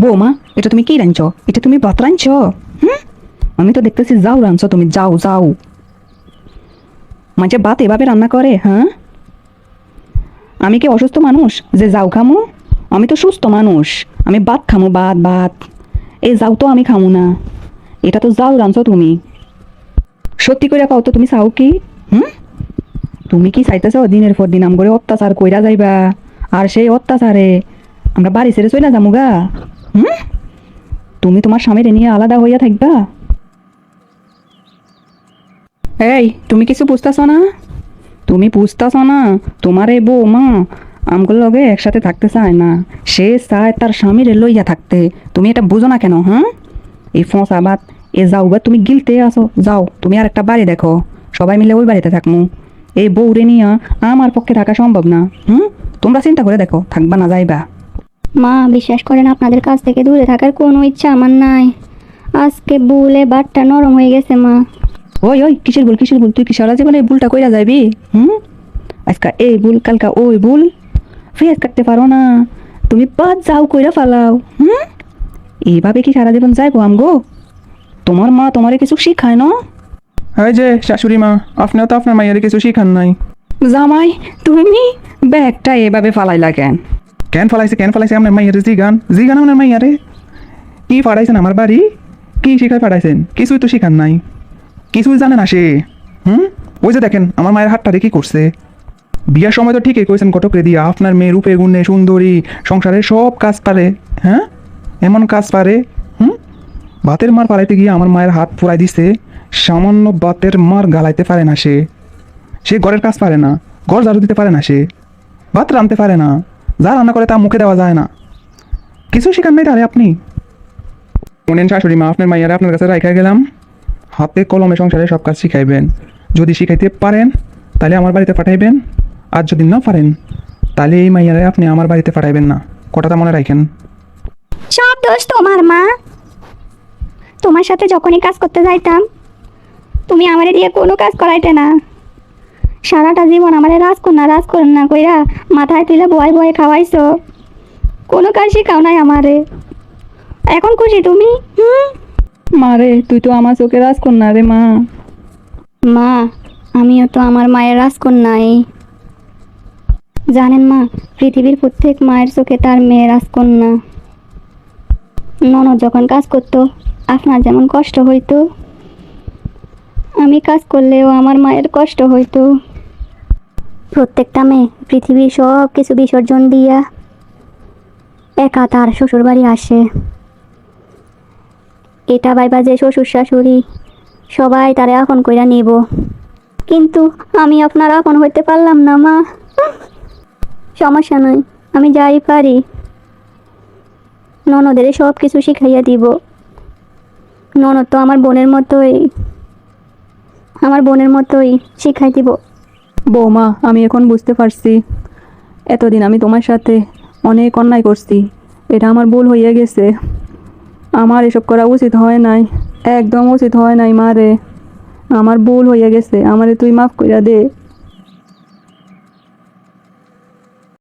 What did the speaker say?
বৌমা, এটা তুমি কি রাঁধছ? এটা তুমি ভাত রাঁধছ? হুম? আমি তো দেখতেছি যাও রাঁধছ তুমি, যাও যাও। মাঝে ভাত এভাবে রান্না করে হ্যাঁ? আমি কি অসুস্থ মানুষ? যে যাও খামু। আমি তো সুস্থ মানুষ। আমি ভাত খামু, ভাত ভাত। এই যাও তো আমি খামু না। এটা তো যাও রাঁধছ তুমি। সত্যি করে পাও তো তুমি চাও কি? হুম? তুমি কি চাইতেছ দিনের পর দিন আমগরে অত্যাচার কইরা যাইবা? আর সেই অত্যাচারে আমরা বাড়ি ছেড়ে চলে যাব গা? হুম? তুমি তোমার স্বামীরে নিয়ে আলাদা হইয়া থাকবা? এই, তুমি কিছু বুঝতেছ না? তুমি বুঝতেছ না, তোমার এই বৌমা আমগুলো লগে একসাথে থাকতে চায় না। সে চায় তার স্বামীরে লইয়া থাকতে। তুমি এটা বুঝো না কেন হ্যাঁ? এই ফোঁসা বাদ এ যাও বা তুমি গিলতে আসো। যাও, তুমি আর একটা বাড়ি দেখো। সবাই মিলে ওই বাড়িতে থাকমু। এই বউরে নিয়ে আমার পক্ষে থাকা সম্ভব না, হুম? তোমরা চিন্তা করে দেখো, থাকবা না যাইবা। মা বিশ্বাস করেন আপনাদের কাছ থেকে দূরে থাকার কোনো ইচ্ছা আমার নাই। আজকে বুলে বাটটা নরম হয়ে গেছে মা। ওই ওই কিসের ভুল কিসের ভুল? তুই কি সারা জীবনে এই ভুলটা কইরা যাবি? হুম? আজকা এই ভুল কালকা ওই ভুল ফেস কাটতে পারো না। তুমি বাদ যাও কইরা ফালাও। হুম? এইভাবে কি সারা জীবন যাইবো আমগো? তোমার মা তোমারে কিছু শিখায় না? এই যে শাশুড়ি মা আপনিও তো আপনার মাইয়ারে কিছু শিখান নাই। জামাই তুমি ব্যাগটা এভাবে ফালাইলা কেন? কেন ফলাইছে কেন ফলাইছে আপনার মাইয়ারে জিগান জিগান আপনার মাইয়ারে কি পাঠাইছেন আমার বাড়ি কি শিখাই পাঠাইছেন কিছুই তো শিখান নাই কিছুই জানে না সে হুম ওই যে দেখেন আমার মায়ের হাতটারে কি করছে বিয়ার সময় তো ঠিকই কইছেন কটকরে দিয়া আপনার মেয়ে রূপে গুণে সুন্দরী সংসারের সব কাজ পারে হ্যাঁ এমন কাজ পারে হুম ভাতের মার পালাইতে গিয়ে আমার মায়ের হাত পুরাই দিছে সামান্য ভাতের মার গালাইতে পারে না সে সে ঘরের কাজ পারে না ঘর ঝাড়ু দিতে পারে না সে ভাত রাঁধতে পারে না যা রান্না করে তা মুখে দেওয়া যায় না। কিছু শিখান নাই তাহলে আপনি? মনেন শাশুড়ি মা, আপনার মাইয়ারে আপনার কাছে রাইখা গেলাম। হাতে কলমে সংসারে সব কাজ শিখাইবেন। যদি শিখাইতে পারেন, তাহলে আমার বাড়িতে পাঠাইবেন। আর যদি না পারেন, তাহলে এই মাইয়ারে আপনি আমার বাড়িতে পাঠাইবেন না। কটাটা মনে রাখেন। সব দোষ তোমার, মা। তোমার সাথে যখনই কাজ করতে যাইতাম, তুমি আমারে দিয়ে কোনো কাজ করাইতে না। সারাটা জীবন আমারে রাজকন্যা রাজকন্যা কইরা মাথায় তুলে বয় বয়ে খাওয়াইছো। কোনো কাজ শিখাও নাই আমারে। এখন খুশি তুমি? হুম মারে তুই তো আমার চোখে রাজকন্যা রে মা। মা আমিও তো আমার মায়ের রাজকন্যাই জানেন মা পৃথিবীর প্রত্যেক মায়ের চোখে তার মেয়ে রাজকন্যা ননদ যখন কাজ করতো আপনার যেমন কষ্ট হইতো আমি কাজ করলেও আমার মায়ের কষ্ট হইতো। প্রত্যেকটা মেয়ে, পৃথিবীর সব কিছু বিসর্জন দিয়া একা তার শ্বশুর বাড়ি আসে। এটা বাইবা যে শ্বশুর শাশুড়ি সবাই তারে আপন কইরা নিব। কিন্তু আমি আপনার আপন হইতে পারলাম না, মা। সমস্যা নয় আমি যাই পারি। ননদের সব কিছু শিখাইয়া দিব। ননদ তো আমার বোনের মতোই, আমার বোনের মতোই শিখাই দিব। বৌমা, আমি এখন বুঝতে পারছি। এতদিন আমি তোমার সাথে অনেক অন্যায় করছি। এটা আমার ভুল হইয়া গেছে। আমার এসব করা উচিত হয় নাই। একদম উচিত হয় নাই মারে আমার ভুল হইয়া গেছে। আমারে তুই মাফ কইরা দে।